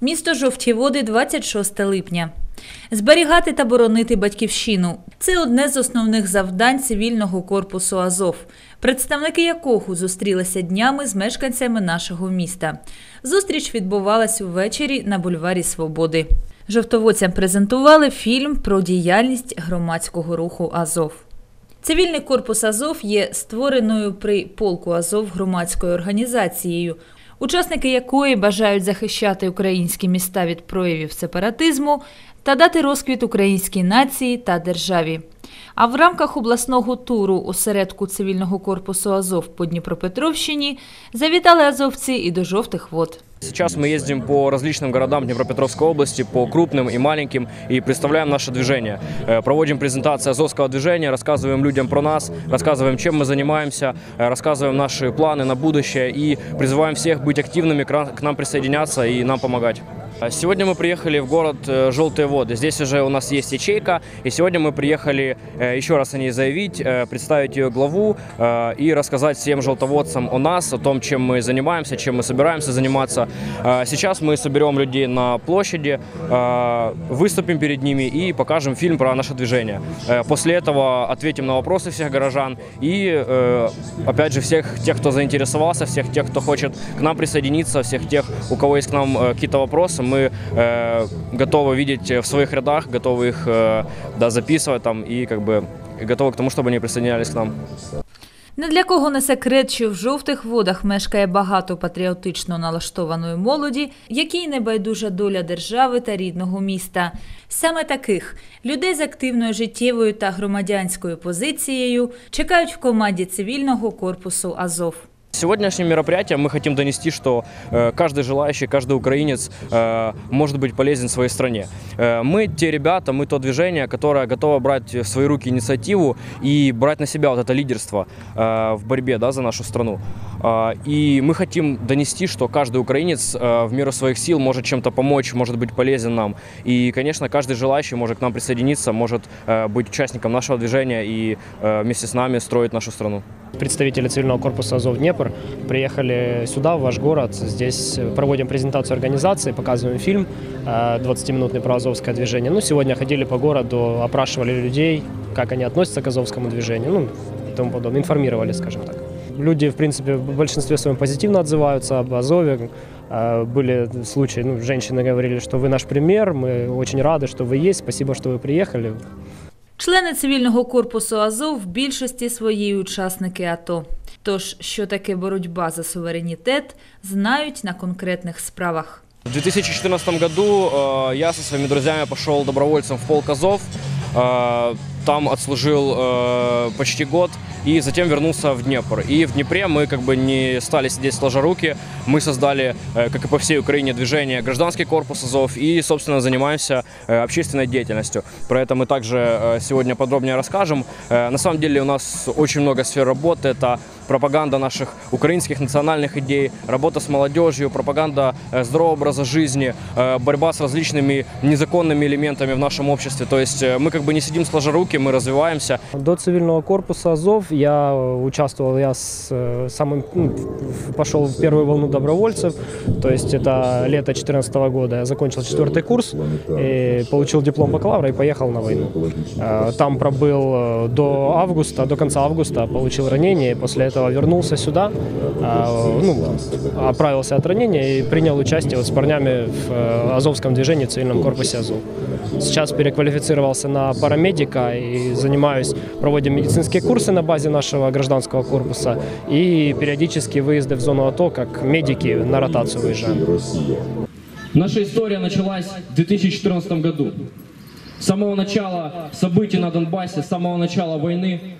Місто Жовті Води, 26 липня. Зберігати та боронити батьківщину це одне з основних завдань цивільного корпусу Азов, представники якого зустрілися днями з мешканцями нашого міста. Зустріч відбувалась увечері на бульварі Свободи. Жовтоводцям презентували фільм про діяльність громадського руху Азов. Цивільний корпус Азов є створеною при полку Азов громадською організацією, учасники якої бажають захищати українські міста від проявів сепаратизму та дати розквіт українській нації та державі. А в рамках обласного туру осередку цивільного корпусу Азов по Дніпропетровщині завітали азовці і до жовтих вод. Сейчас мы ездим по различным городам Днепропетровской области, по крупным и маленьким, и представляем наше движение. Э, Проводим презентации Азовского движения, рассказываем людям про нас, рассказываем, чем мы занимаемся, э, рассказываем наши планы на будущее и призываем всех быть активными, к ра- к нам присоединяться и нам помогать. А Сегодня мы приехали в город э, Желтые воды. Здесь уже у нас есть ячейка, и сегодня мы приехали э, еще раз о ней заявить, э, представить ее главу э, и рассказать всем желтоводцам о нас, о том, чем мы занимаемся, чем мы собираемся заниматься. Э, Сейчас мы соберем людей на площади, э, выступим перед ними и покажем фильм про наше движение. Э, После этого ответим на вопросы всех горожан и, э, опять же, всех тех, кто заинтересовался, всех тех, кто хочет к нам присоединиться, всех тех, у кого есть к нам э, какие-то вопросы, мы э, готовы видеть в своих рядах, готовы их э, да, записывать там и как бы готовы к тому, чтобы они присоединялись к нам. Не для кого не секрет, що в жовтих водах мешкає багато патріотично налаштованої молоді, якій не байдужа доля держави та рідного міста. Саме таких людей з активною життєвою та громадянською позицією чекають в команді цивільного корпусу Азов. Сегодняшним мероприятием мы хотим донести, что э, каждый желающий, каждый украинец э, может быть полезен своей стране. Э, мы те ребята, мы то движение, которое готово брать в свои руки инициативу и брать на себя вот это лидерство в борьбе да, за нашу страну. Э, и мы хотим донести, что каждый украинец э, в меру своих сил может чем-то помочь, может быть полезен нам. И, конечно, каждый желающий может к нам присоединиться, может э, быть участником нашего движения и вместе с нами строить нашу страну. Представители цивильного корпуса Азов Днепр приехали сюда, в ваш город. Здесь проводим презентацию организации, показываем фильм э, 20-минутный про азовское движение. Ну, сегодня ходили по городу, опрашивали людей, как они относятся к азовскому движению, ну, и тому подобное, информировали, скажем так. Люди, в принципе, в большинстве своем позитивно отзываются об Азове. Э, Были случаи, ну, женщины говорили, что вы наш пример, мы очень рады, что вы есть, спасибо, что вы приехали. Члени цивільного корпусу Азов в більшості своїй учасники АТО. Тож, що таке боротьба за суверенітет, знають на конкретних справах. В 2014 году э, я со своими друзьями пошел добровольцем в полк Азов. Там отслужил э, почти год и затем вернулся в Днепр. И в Днепре мы как бы не стали сидеть сложа руки. Мы создали, э, как и по всей Украине, движение «Гражданский корпус Азов» и, собственно, занимаемся э, общественной деятельностью. Про это мы также э, сегодня подробнее расскажем. Э, на самом деле у нас очень много сфер работы. Это пропаганда наших украинских национальных идей, работа с молодежью, пропаганда э, здорового образа жизни, э, борьба с различными незаконными элементами в нашем обществе. То есть э, мы как бы не сидим сложа руки, мы развиваемся. До цивильного корпуса Азов я участвовал, я с, э, самым, ну, пошел в первую волну добровольцев, то есть это лето 2014 года. Я закончил четвертый курс, и получил диплом бакалавра и поехал на войну. Э, Там пробыл э, до августа, до конца августа, получил ранение, после этого вернулся сюда, ну, оправился от ранения и принял участие вот с парнями в Азовском движении в цивильном корпусе Азов. Сейчас переквалифицировался на парамедика и занимаюсь, проводим медицинские курсы на базе нашего гражданского корпуса и периодически выезды в зону АТО, как медики на ротацию выезжаем. Наша история началась в 2014 году. С самого начала событий на Донбассе, с самого начала войны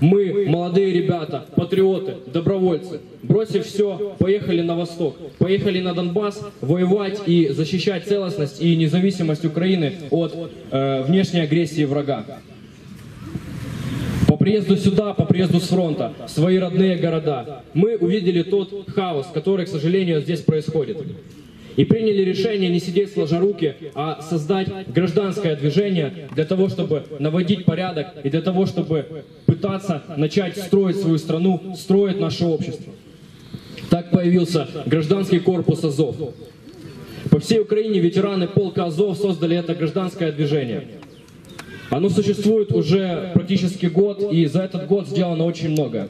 мы, молодые ребята, патриоты, добровольцы, бросив все, поехали на восток, поехали на Донбасс воевать и защищать целостность и независимость Украины от э, внешней агрессии врага. По приезду сюда, по приезду с фронта, в свои родные города, мы увидели тот хаос, который, к сожалению, здесь происходит. И приняли решение не сидеть сложа руки, а создать гражданское движение для того, чтобы наводить порядок и для того, чтобы пытаться начать строить свою страну, строить наше общество. Так появился гражданский корпус Азов. По всей Украине ветераны полка Азов создали это гражданское движение. Оно существует уже практически год, и за этот год сделано очень много.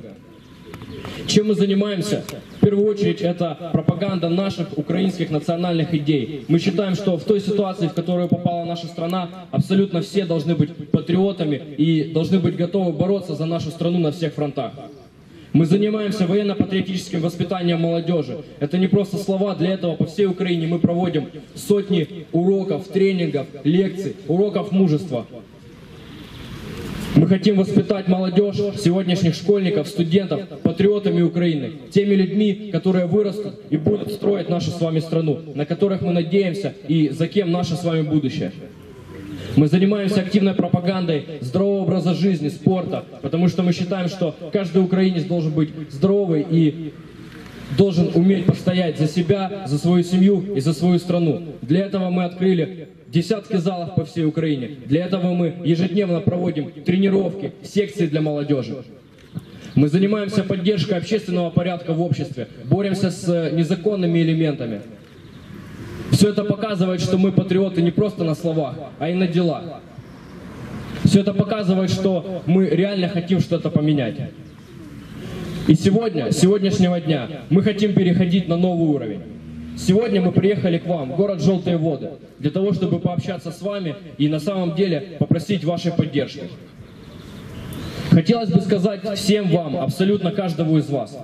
Чем мы занимаемся? В первую очередь это пропаганда наших украинских национальных идей. Мы считаем, что в той ситуации, в которую попала наша страна, абсолютно все должны быть патриотами и должны быть готовы бороться за нашу страну на всех фронтах. Мы занимаемся военно-патриотическим воспитанием молодежи. Это не просто слова, для этого по всей Украине мы проводим сотни уроков, тренингов, лекций, уроков мужества. Мы хотим воспитать молодежь, сегодняшних школьников, студентов, патриотами Украины, теми людьми, которые вырастут и будут строить нашу с вами страну, на которых мы надеемся и за кем наше с вами будущее. Мы занимаемся активной пропагандой здорового образа жизни, спорта, потому что мы считаем, что каждый украинец должен быть здоровый и должен уметь постоять за себя, за свою семью и за свою страну. Для этого мы открыли десятки залов по всей Украине. Для этого мы ежедневно проводим тренировки, секции для молодежи. Мы занимаемся поддержкой общественного порядка в обществе, боремся с э, незаконными элементами. Все это показывает, что мы патриоты не просто на словах, а и на делах. Все это показывает, что мы реально хотим что-то поменять. И сегодня, сегодняшнего дня, мы хотим переходить на новый уровень. Сегодня мы приехали к вам, в город Желтые Воды, для того, чтобы пообщаться с вами и на самом деле попросить вашей поддержки. Хотелось бы сказать всем вам, абсолютно каждому из вас,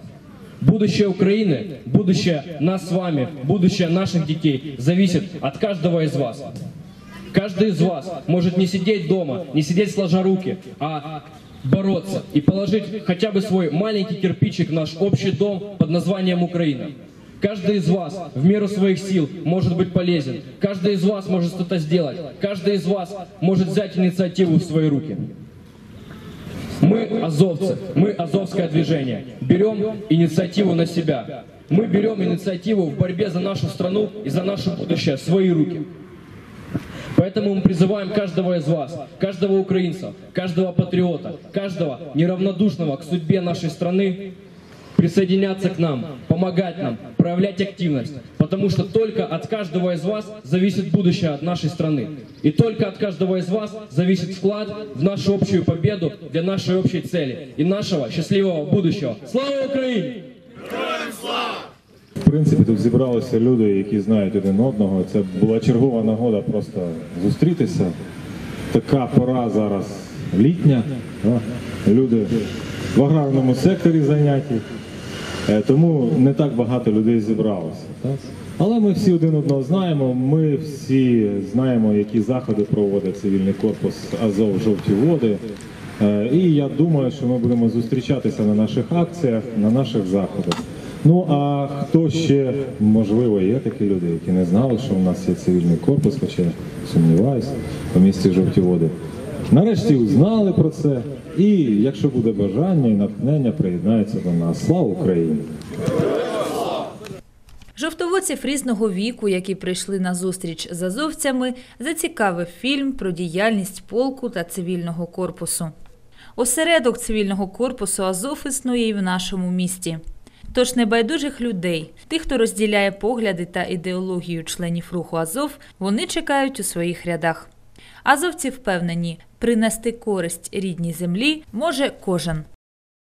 будущее Украины, будущее нас с вами, будущее наших детей зависит от каждого из вас. Каждый из вас может не сидеть дома, не сидеть сложа руки, а бороться и положить хотя бы свой маленький кирпичик в наш общий дом под названием Украина. Каждый из вас в меру своих сил может быть полезен. Каждый из вас может что-то сделать. Каждый из вас может взять инициативу в свои руки. Мы азовцы, мы азовское движение. Берем инициативу на себя. Мы берем инициативу в борьбе за нашу страну и за наше будущее в свои руки. Поэтому мы призываем каждого из вас, каждого украинца, каждого патриота, каждого неравнодушного к судьбе нашей страны присоединяться к нам, помогать нам, проявлять активность, потому что только от каждого из вас зависит будущее от нашей страны. И только от каждого из вас зависит вклад в нашу общую победу для нашей общей цели и нашего счастливого будущего. Слава Украине! В принципі, тут зібралися люди, які знають один одного. Це була чергова нагода просто зустрітися. Така пора зараз літня. Люди в аграрному секторі зайняті. Е, Тому не так багато людей зібралося. Але ми всі один одного знаємо. Ми всі знаємо, які заходи проводить цивільний корпус Азов Жовті води. Е, І я думаю, що ми будемо зустрічатися на наших акціях, на наших заходах. Ну а хто ще можливо є такі люди, які не знали, що у нас є цивільний корпус, хоча сумніваюся, у місті жовті води. Нарешті узнали про це, і якщо буде бажання і натхнення, приєднаються до нас. Слава Україні! Жовтоводців різного віку, які прийшли на зустріч з азовцями, зацікавив фільм про діяльність полку та цивільного корпусу. Осередок цивільного корпусу Азов існує і в нашому місті. Тож небайдужих людей, тих, хто розділяє погляди та ідеологію членів руху Азов, вони чекають у своїх рядах. Азовці впевнені, принести користь рідній землі може кожен.